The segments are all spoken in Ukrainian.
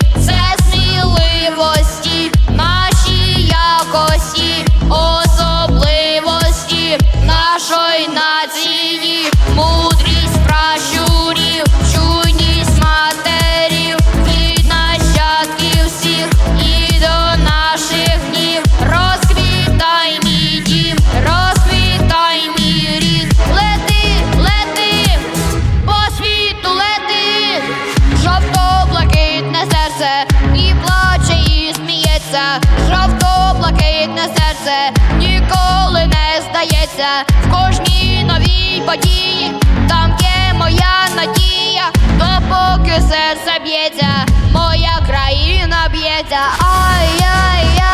says серце ніколи не здається, в кожній новій події, там є моя надія, допоки все заб'ється, моя країна б'ється, ай-яй-яй.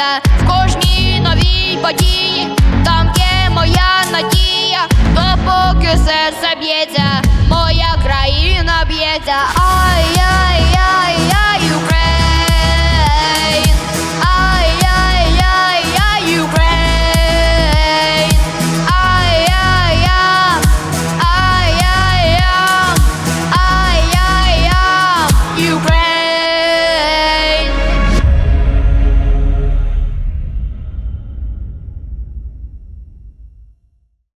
Здається. В кожній новій події там є моя надія, допоки серце б'ється, моя країна б'ється.